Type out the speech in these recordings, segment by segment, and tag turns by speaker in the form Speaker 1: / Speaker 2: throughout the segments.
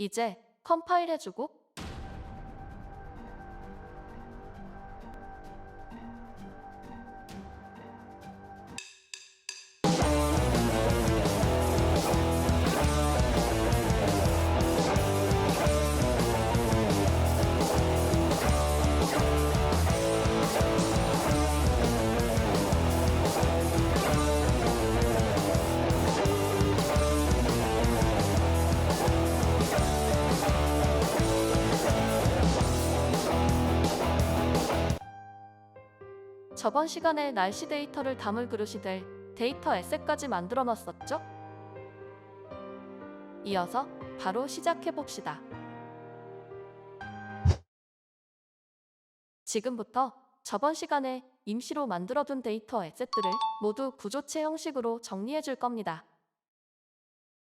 Speaker 1: 이제 컴파일 해주고 저번 시간에 날씨 데이터를 담을 그릇이 될 데이터 에셋까지 만들어 놨었죠? 이어서 바로 시작해 봅시다. 지금부터 저번 시간에 임시로 만들어둔 데이터 에셋들을 모두 구조체 형식으로 정리해 줄 겁니다.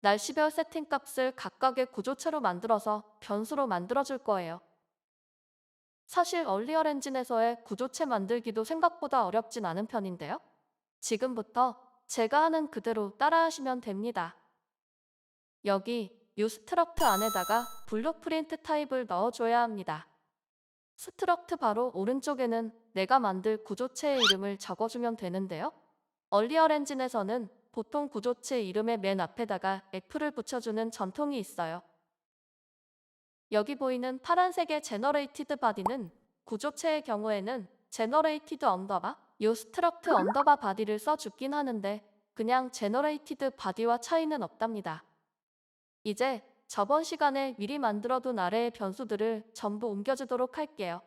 Speaker 1: 날씨별 세팅 값을 각각의 구조체로 만들어서 변수로 만들어 줄 거예요. 사실 얼리얼 엔진에서의 구조체 만들기도 생각보다 어렵진 않은 편인데요. 지금부터 제가 하는 그대로 따라하시면 됩니다. 여기 uStruct 안에다가 블루프린트 타입을 넣어줘야 합니다. 스트럭트 바로 오른쪽에는 내가 만들 구조체의 이름을 적어주면 되는데요. 얼리얼 엔진에서는 보통 구조체 이름의 맨 앞에다가 F를 붙여주는 전통이 있어요. 여기 보이는 파란색의 generated body는 구조체의 경우에는 generated 언더바, ustruct 언더바 body를 써주긴 하는데 그냥 generated body와 차이는 없답니다. 이제 저번 시간에 미리 만들어둔 아래의 변수들을 전부 옮겨주도록 할게요.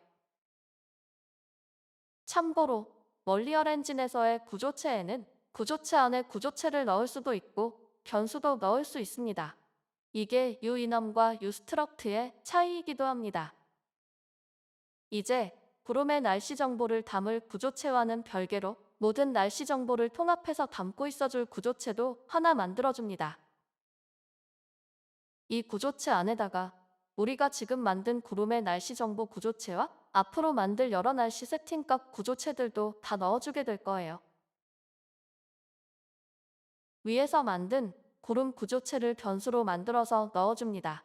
Speaker 1: 참고로 멀리얼 엔진에서의 구조체에는 구조체 안에 구조체를 넣을 수도 있고 변수도 넣을 수 있습니다. 이게 u인엄과 ustruct의 차이이기도 합니다. 이제 구름의 날씨 정보를 담을 구조체와는 별개로 모든 날씨 정보를 통합해서 담고 있어줄 구조체도 하나 만들어줍니다. 이 구조체 안에다가 우리가 지금 만든 구름의 날씨 정보 구조체와 앞으로 만들 여러 날씨 세팅값 구조체들도 다 넣어주게 될 거예요. 위에서 만든 구름 구조체를 변수로 만들어서 넣어줍니다.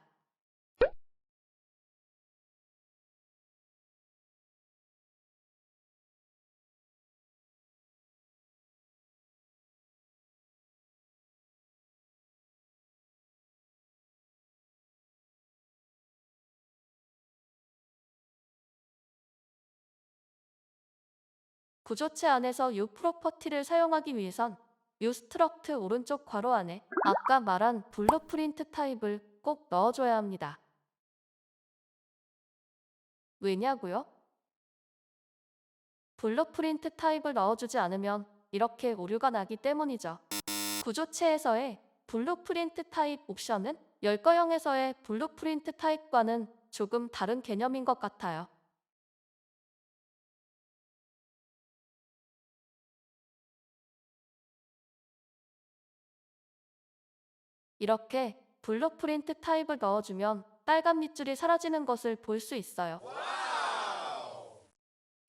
Speaker 1: 구조체 안에서 U 프로퍼티를 사용하기 위해선 U 스트럭트 오른쪽 괄호 안에 아까 말한 블루프린트 타입을 꼭 넣어줘야 합니다. 왜냐고요? 블루프린트 타입을 넣어주지 않으면 이렇게 오류가 나기 때문이죠. 구조체에서의 블루프린트 타입 옵션은 열거형에서의 블루프린트 타입과는 조금 다른 개념인 것 같아요. 이렇게 블루프린트 타입을 넣어주면 빨간 밑줄이 사라지는 것을 볼 수 있어요.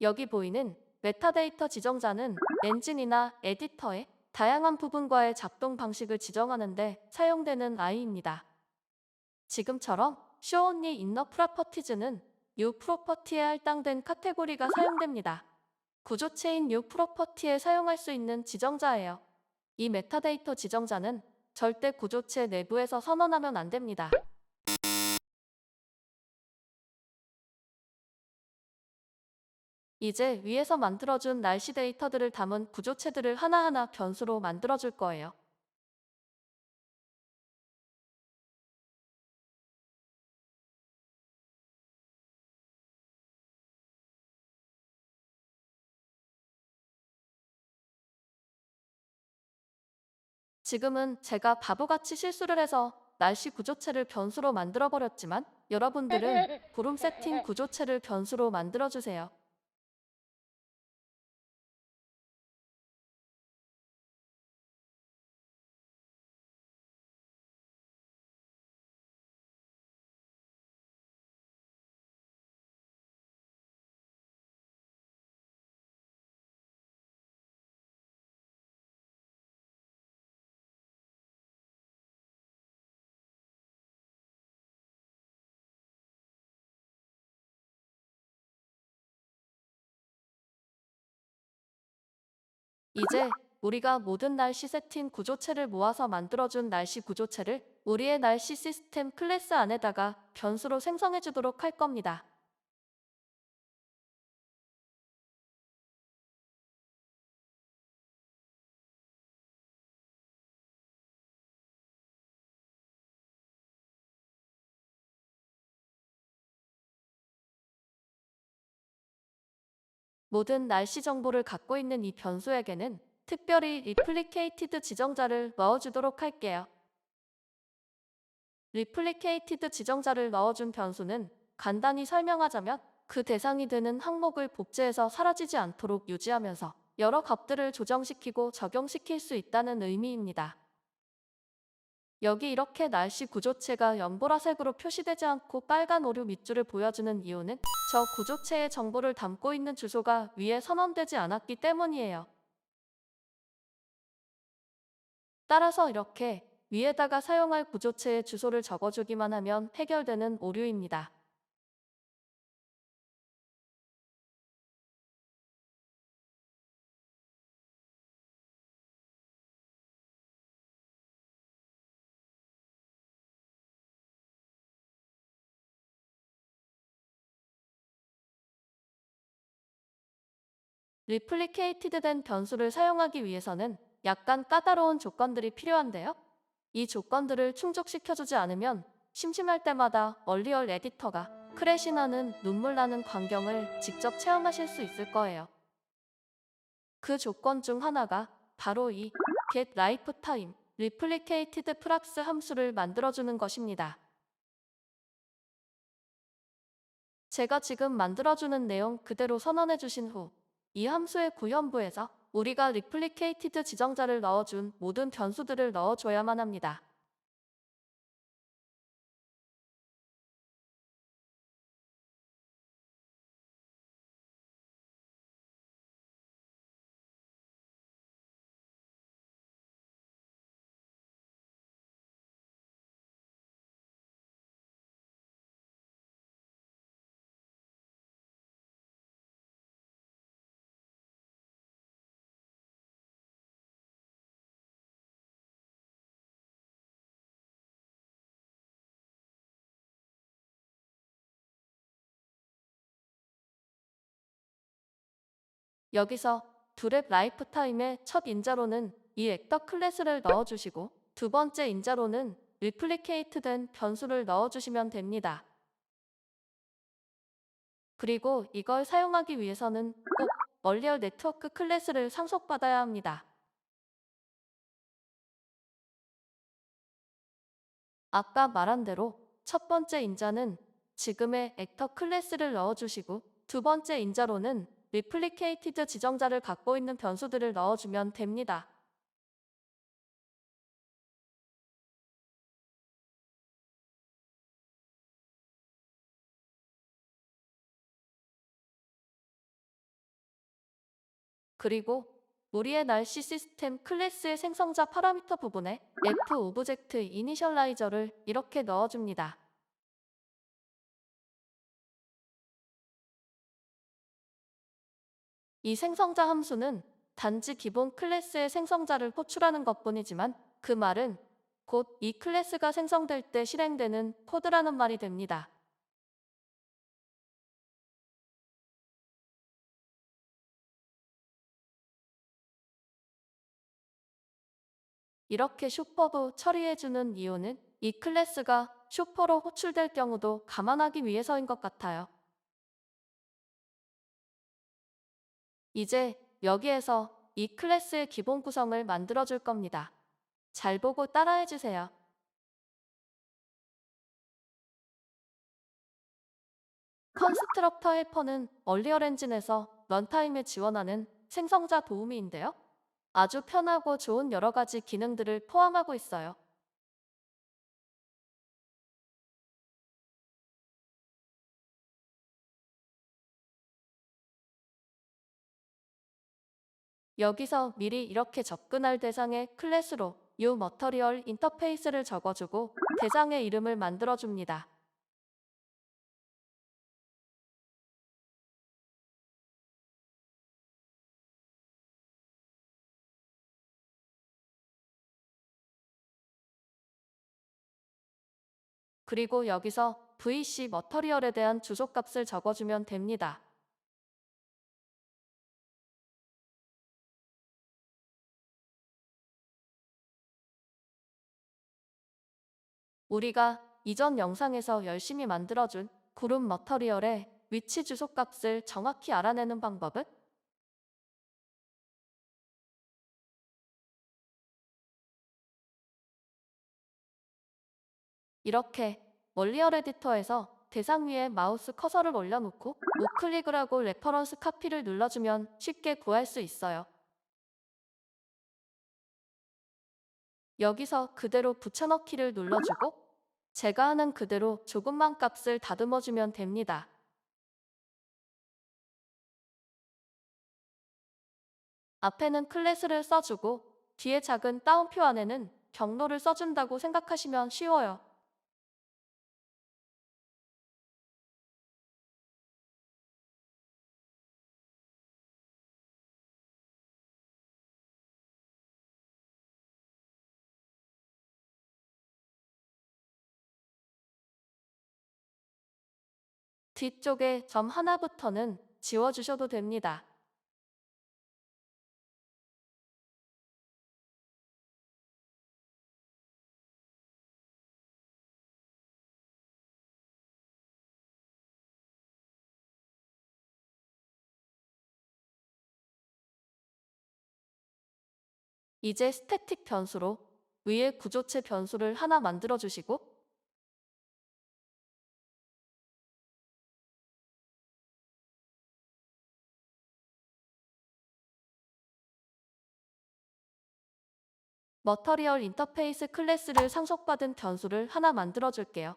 Speaker 1: 여기 보이는 메타데이터 지정자는 엔진이나 에디터의 다양한 부분과의 작동 방식을 지정하는데 사용되는 I입니다. 지금처럼 show only inner properties는 U 프로퍼티에 할당된 카테고리가 사용됩니다. 구조체인 U 프로퍼티에 사용할 수 있는 지정자예요. 이 메타데이터 지정자는 절대 구조체 내부에서 선언하면 안 됩니다. 이제 위에서 만들어준 날씨 데이터들을 담은 구조체들을 하나하나 변수로 만들어줄 거예요. 지금은 제가 바보같이 실수를 해서 날씨 구조체를 변수로 만들어버렸지만 여러분들은 구름 세팅 구조체를 변수로 만들어주세요. 이제 우리가 모든 날씨 세팅 구조체를 모아서 만들어준 날씨 구조체를 우리의 날씨 시스템 클래스 안에다가 변수로 생성해 주도록 할 겁니다. 모든 날씨 정보를 갖고 있는 이 변수에게는 특별히 리플리케이티드 지정자를 넣어주도록 할게요. 리플리케이티드 지정자를 넣어준 변수는 간단히 설명하자면 그 대상이 되는 항목을 복제해서 사라지지 않도록 유지하면서 여러 값들을 조정시키고 적용시킬 수 있다는 의미입니다. 여기 이렇게 날씨 구조체가 연보라색으로 표시되지 않고 빨간 오류 밑줄을 보여주는 이유는 저 구조체의 정보를 담고 있는 주소가 위에 선언되지 않았기 때문이에요. 따라서 이렇게 위에다가 사용할 구조체의 주소를 적어주기만 하면 해결되는 오류입니다. 리플리케이티드 된 변수를 사용하기 위해서는 약간 까다로운 조건들이 필요한데요. 이 조건들을 충족시켜주지 않으면 심심할 때마다 얼리얼 에디터가 크래시 나는 눈물 나는 광경을 직접 체험하실 수 있을 거예요. 그 조건 중 하나가 바로 이 get lifetime replicated 프락스 함수를 만들어주는 것입니다. 제가 지금 만들어주는 내용 그대로 선언해 주신 후 이 함수의 구현부에서 우리가 리플리케이티드 지정자를 넣어준 모든 변수들을 넣어줘야만 합니다. 여기서 두랩 라이프타임의 첫 인자로는 이 액터 클래스를 넣어주시고 두 번째 인자로는 리플리케이트 된 변수를 넣어주시면 됩니다. 그리고 이걸 사용하기 위해서는 꼭 멀리얼 네트워크 클래스를 상속받아야 합니다. 아까 말한 대로 첫 번째 인자는 지금의 액터 클래스를 넣어주시고 두 번째 인자로는 리플리케이티드 지정자를 갖고 있는 변수들을 넣어주면 됩니다. 그리고 우리의 날씨 시스템 클래스의 생성자 파라미터 부분에 f 오브젝트 이니셜라이저를 이렇게 넣어줍니다. 이 생성자 함수는 단지 기본 클래스의 생성자를 호출하는 것뿐이지만 그 말은 곧 이 클래스가 생성될 때 실행되는 코드라는 말이 됩니다. 이렇게 슈퍼도 처리해주는 이유는 이 클래스가 슈퍼로 호출될 경우도 감안하기 위해서인 것 같아요. 이제 여기에서 이 클래스의 기본 구성을 만들어 줄 겁니다. 잘 보고 따라해 주세요. 컨스트럭터 헬퍼는 얼리얼 엔진에서 런타임에 지원하는 생성자 도우미인데요. 아주 편하고 좋은 여러 가지 기능들을 포함하고 있어요. 여기서 미리 이렇게 접근할 대상의 클래스로 New Material 인터페이스를 적어주고 대상의 이름을 만들어줍니다. 그리고 여기서 VC 머터리얼에 대한 주소값을 적어주면 됩니다. 우리가 이전 영상에서 열심히 만들어준 구름 머터리얼의 위치 주소값을 정확히 알아내는 방법은 이렇게 멀리얼 에디터에서 대상 위에 마우스 커서를 올려놓고 우클릭을 하고 레퍼런스 카피를 눌러주면 쉽게 구할 수 있어요. 여기서 그대로 붙여넣기를 눌러주고 제가 하는 그대로 조금만 값을 다듬어주면 됩니다. 앞에는 클래스를 써주고 뒤에 작은 따옴표 안에는 경로를 써준다고 생각하시면 쉬워요. 뒤쪽에 점 하나부터는 지워주셔도 됩니다. 이제 스태틱 변수로 위에 구조체 변수를 하나 만들어 주시고 머터리얼 인터페이스 클래스를 상속받은 변수를 하나 만들어 줄게요.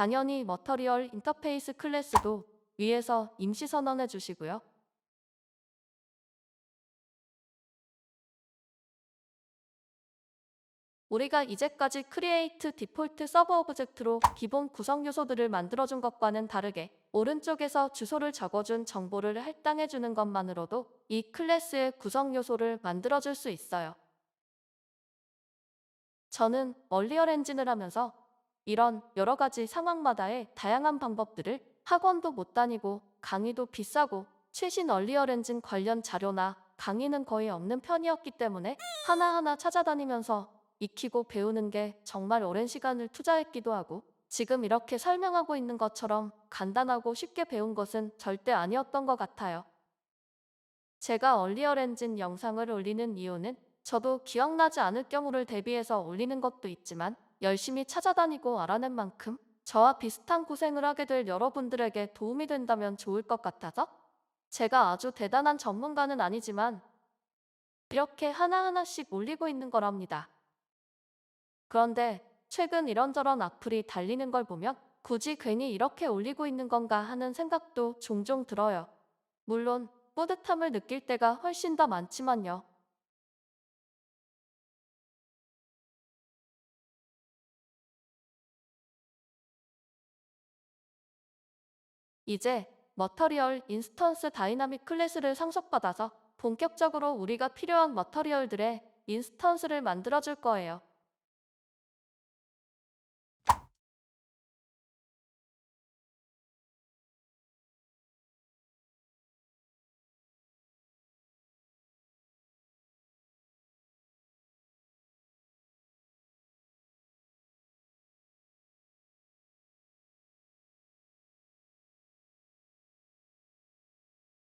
Speaker 1: 당연히 머터리얼 인터페이스 클래스도 위에서 임시 선언해 주시고요. 우리가 이제까지 크리에이트 디폴트 서버 오브젝트로 기본 구성 요소들을 만들어준 것과는 다르게 오른쪽에서 주소를 적어준 정보를 할당해주는 것만으로도 이 클래스의 구성 요소를 만들어줄 수 있어요. 저는 멀리얼 엔진을 하면서 이런 여러 가지 상황마다의 다양한 방법들을 학원도 못 다니고 강의도 비싸고 최신 얼리얼 엔진 관련 자료나 강의는 거의 없는 편이었기 때문에 하나하나 찾아다니면서 익히고 배우는 게 정말 오랜 시간을 투자했기도 하고 지금 이렇게 설명하고 있는 것처럼 간단하고 쉽게 배운 것은 절대 아니었던 것 같아요. 제가 얼리얼 엔진 영상을 올리는 이유는 저도 기억나지 않을 경우를 대비해서 올리는 것도 있지만 열심히 찾아다니고 알아낸 만큼 저와 비슷한 고생을 하게 될 여러분들에게 도움이 된다면 좋을 것 같아서 제가 아주 대단한 전문가는 아니지만 이렇게 하나하나씩 올리고 있는 거랍니다. 그런데 최근 이런저런 악플이 달리는 걸 보면 굳이 괜히 이렇게 올리고 있는 건가 하는 생각도 종종 들어요. 물론 뿌듯함을 느낄 때가 훨씬 더 많지만요. 이제 머터리얼 인스턴스 다이나믹 클래스를 상속받아서 본격적으로 우리가 필요한 머터리얼들의 인스턴스를 만들어줄 거예요.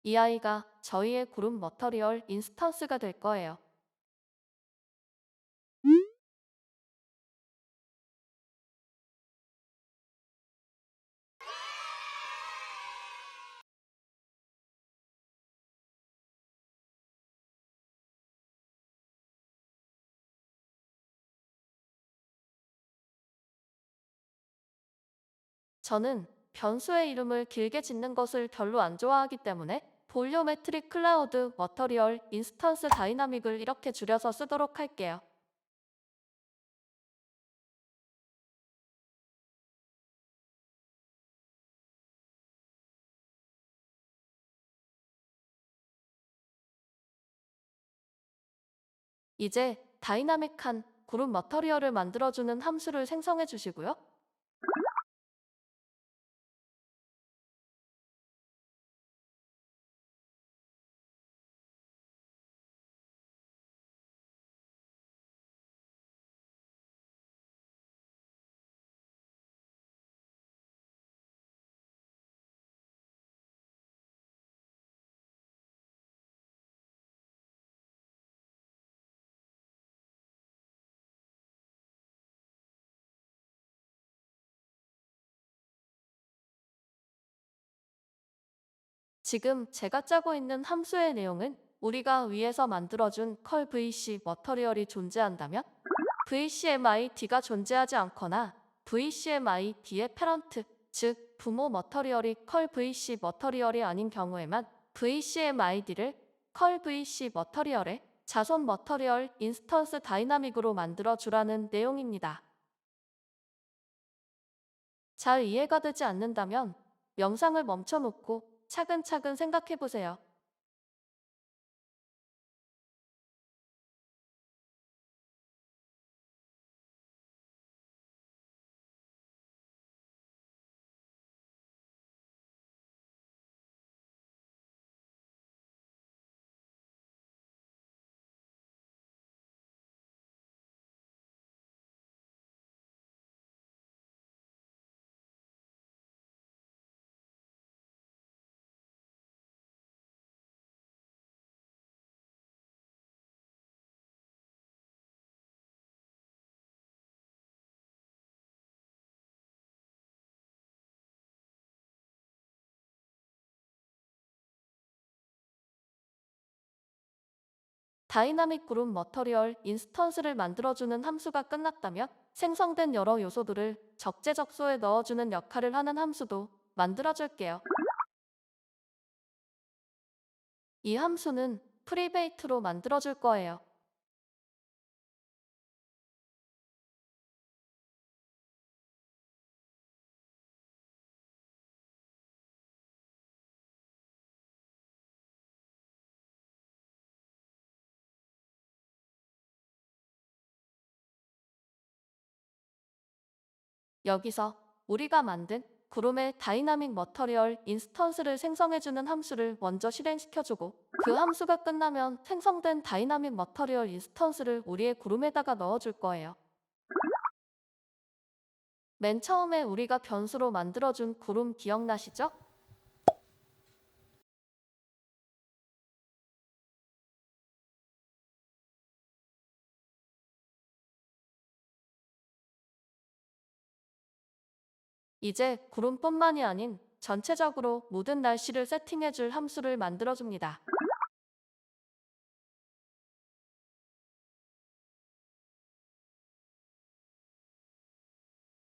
Speaker 1: 이 아이가 저희의 구름 머터리얼 인스턴스가 될 거예요. 저는 변수의 이름을 길게 짓는 것을 별로 안 좋아하기 때문에 볼륨메트릭 클라우드 머터리얼 인스턴스 다이나믹을 이렇게 줄여서 쓰도록 할게요. 이제 다이나믹한 그룹 머터리얼을 만들어주는 함수를 생성해 주시고요. 지금 제가 짜고 있는 함수의 내용은 우리가 위에서 만들어준 컬 VC 머터리얼이 존재한다면 VCMID가 존재하지 않거나 VCMID의 패런트, 즉 부모 머터리얼이 컬 VC 머터리얼이 아닌 경우에만 VCMID를 컬 VC 머터리얼의 자손 머터리얼 인스턴스 다이나믹으로 만들어 주라는 내용입니다. 잘 이해가 되지 않는다면 영상을 멈춰놓고 차근차근 생각해 보세요. 다이나믹 그룹 머터리얼 인스턴스를 만들어주는 함수가 끝났다면 생성된 여러 요소들을 적재적소에 넣어주는 역할을 하는 함수도 만들어줄게요. 이 함수는 프리베이트로 만들어줄 거예요. 여기서 우리가 만든 구름의 다이나믹 머터리얼 인스턴스를 생성해주는 함수를 먼저 실행시켜주고 그 함수가 끝나면 생성된 다이나믹 머터리얼 인스턴스를 우리의 구름에다가 넣어줄 거예요. 맨 처음에 우리가 변수로 만들어준 구름 기억나시죠? 이제 구름뿐만이 아닌 전체적으로 모든 날씨를 세팅해줄 함수를 만들어줍니다.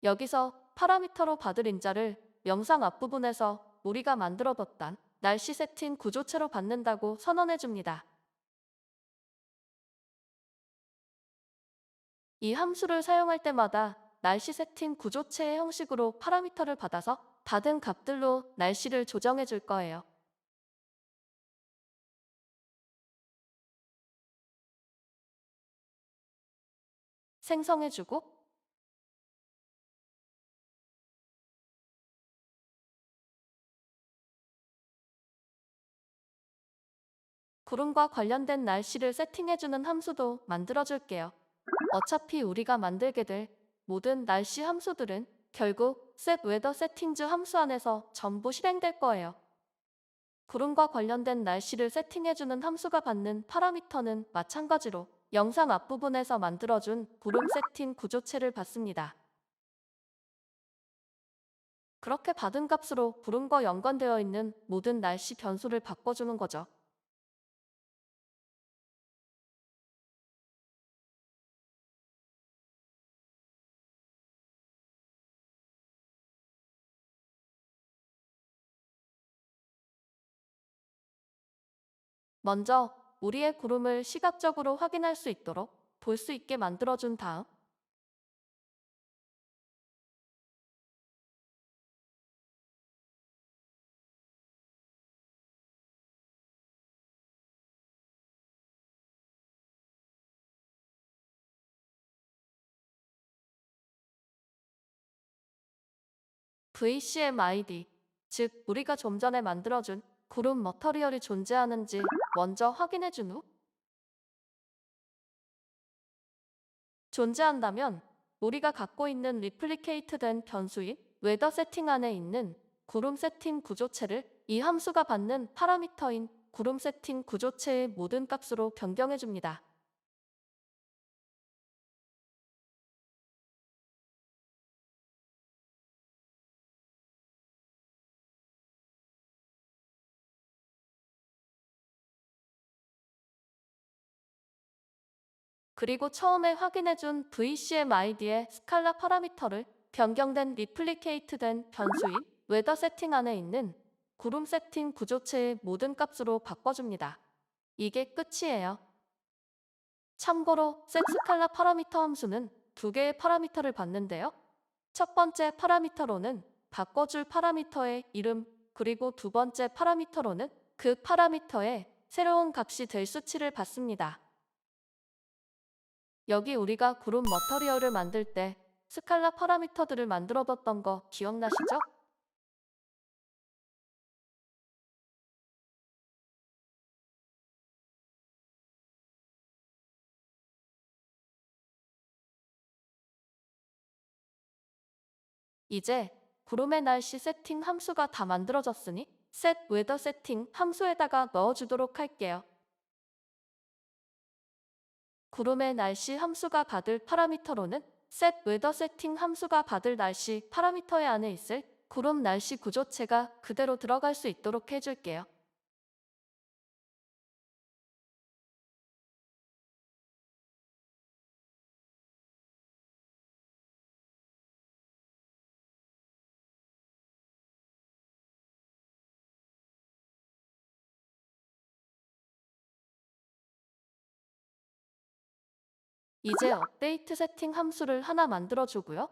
Speaker 1: 여기서 파라미터로 받을 인자를 명상 앞부분에서 우리가 만들어뒀단 날씨 세팅 구조체로 받는다고 선언해줍니다. 이 함수를 사용할 때마다 날씨 세팅 구조체의 형식으로 파라미터를 받아서 받은 값들로 날씨를 조정해 줄 거예요. 생성해 주고 구름과 관련된 날씨를 세팅해주는 함수도 만들어줄게요. 어차피 우리가 만들게 될 모든 날씨 함수들은 결국 set weather settings 함수 안에서 전부 실행될 거예요. 구름과 관련된 날씨를 세팅해주는 함수가 받는 파라미터는 마찬가지로 영상 앞부분에서 만들어준 구름 세팅 구조체를 받습니다. 그렇게 받은 값으로 구름과 연관되어 있는 모든 날씨 변수를 바꿔주는 거죠. 먼저 우리의 구름을 시각적으로 확인할 수 있도록 볼 수 있게 만들어준 다음 VCMID, 즉 우리가 좀 전에 만들어준 구름 머터리얼이 존재하는지 먼저 확인해 준 후 존재한다면 우리가 갖고 있는 리플리케이트 된 변수인 웨더 세팅 안에 있는 구름 세팅 구조체를 이 함수가 받는 파라미터인 구름 세팅 구조체의 모든 값으로 변경해 줍니다. 그리고 처음에 확인해준 VCMID의 스칼라 파라미터를 변경된 리플리케이트된 변수인 웨더 세팅 안에 있는 구름 세팅 구조체의 모든 값으로 바꿔줍니다. 이게 끝이에요. 참고로 셋 스칼라 파라미터 함수는 두 개의 파라미터를 받는데요. 첫 번째 파라미터로는 바꿔줄 파라미터의 이름 그리고 두 번째 파라미터로는 그 파라미터의 새로운 값이 될 수치를 받습니다. 여기 우리가 구름 머터리얼을 만들 때 스칼라 파라미터들을 만들어뒀던 거 기억나시죠? 이제 구름의 날씨 세팅 함수가 다 만들어졌으니 set weather 세팅 함수에다가 넣어주도록 할게요. 구름의 날씨 함수가 받을 파라미터로는 set weather 세팅 함수가 받을 날씨 파라미터의 안에 있을 구름 날씨 구조체가 그대로 들어갈 수 있도록 해줄게요. 이제 업데이트 세팅 함수를 하나 만들어주고요.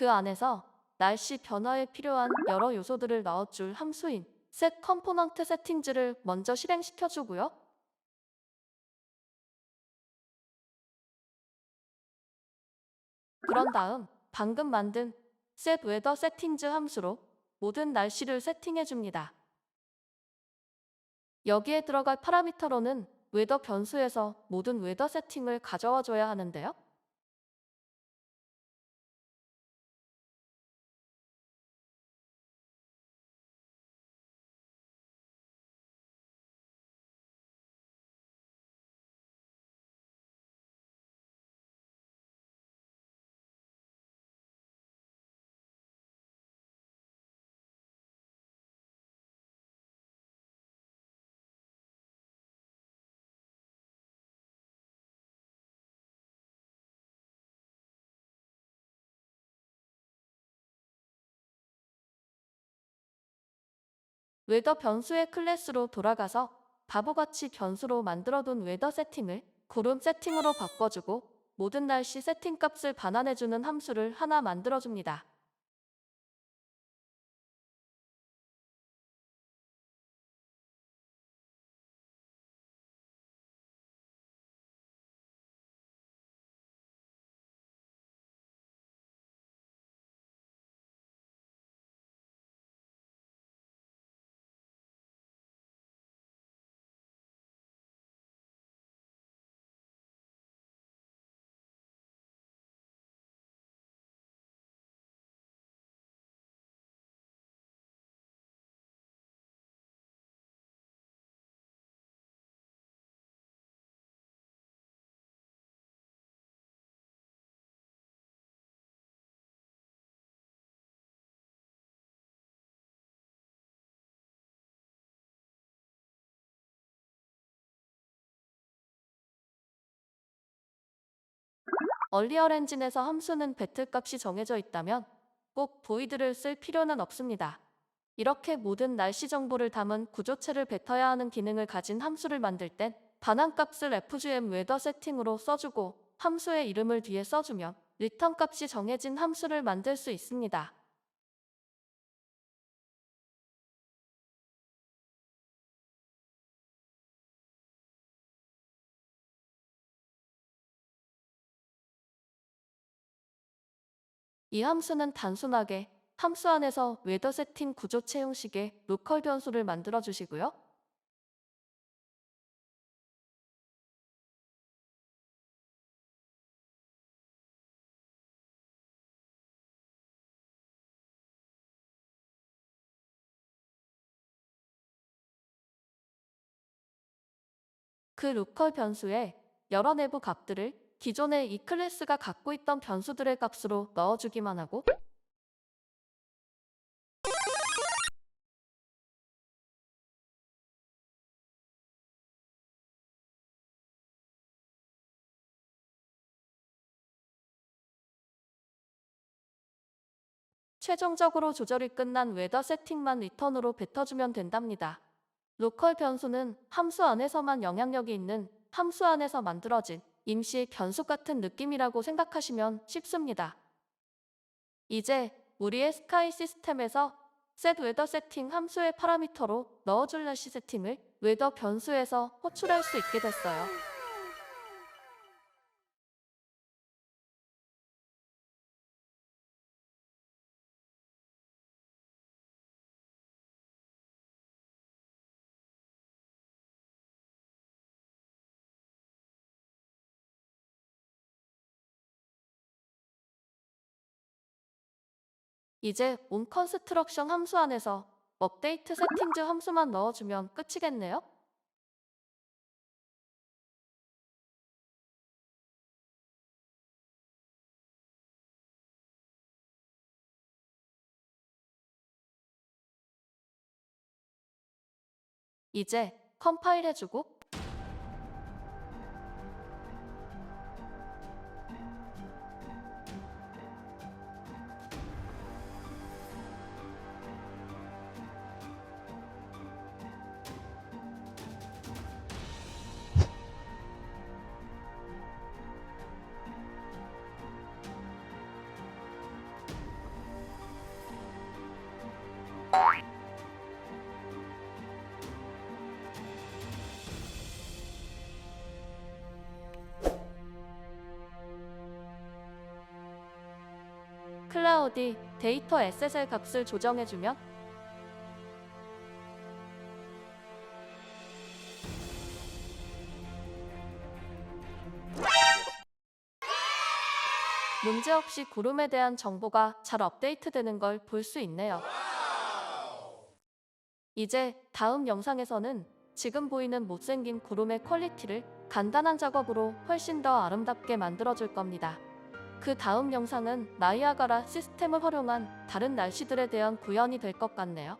Speaker 1: 그 안에서 날씨 변화에 필요한 여러 요소들을 넣어줄 함수인 set component settings를 먼저 실행시켜 주고요. 그런 다음 방금 만든 set weather settings 함수로 모든 날씨를 세팅해 줍니다. 여기에 들어갈 파라미터로는 웨더 변수에서 모든 웨더 세팅을 가져와 줘야 하는데요. 웨더 변수의 클래스로 돌아가서 바보같이 변수로 만들어둔 웨더 세팅을 구름 세팅으로 바꿔주고 모든 날씨 세팅 값을 반환해주는 함수를 하나 만들어줍니다. 얼리얼 엔진에서 함수는 배틀값이 정해져 있다면 꼭 보이드를 쓸 필요는 없습니다. 이렇게 모든 날씨 정보를 담은 구조체를 뱉어야 하는 기능을 가진 함수를 만들 땐 반환값을 FGM 웨더 세팅으로 써주고 함수의 이름을 뒤에 써주면 리턴 값이 정해진 함수를 만들 수 있습니다. 이 함수는 단순하게 함수 안에서 웨더 세팅 구조체 형식의 로컬 변수를 만들어 주시고요. 그 로컬 변수에 여러 내부 값들을 기존의 이 클래스가 갖고 있던 변수들의 값으로 넣어주기만 하고 최종적으로 조절이 끝난 웨더 세팅만 리턴으로 뱉어주면 된답니다. 로컬 변수는 함수 안에서만 영향력이 있는 함수 안에서 만들어진 임시 변수 같은 느낌이라고 생각하시면 쉽습니다. 이제 우리의 스카이 시스템에서 set 웨더 세팅 함수의 파라미터로 넣어줄 날씨 세팅을 웨더 변수에서 호출할 수 있게 됐어요. 이제 온 컨스트럭션 함수 안에서 업데이트 세팅즈 함수만 넣어주면 끝이겠네요. 이제 컴파일 해주고 클라우디 데이터 SSL 값을 조정해주면 문제없이 구름에 대한 정보가 잘 업데이트되는 걸 볼 수 있네요. 이제 다음 영상에서는 지금 보이는 못생긴 구름의 퀄리티를 간단한 작업으로 훨씬 더 아름답게 만들어줄 겁니다. 그 다음 영상은 나이아가라 시스템을 활용한 다른 날씨들에 대한 구현이 될 것 같네요.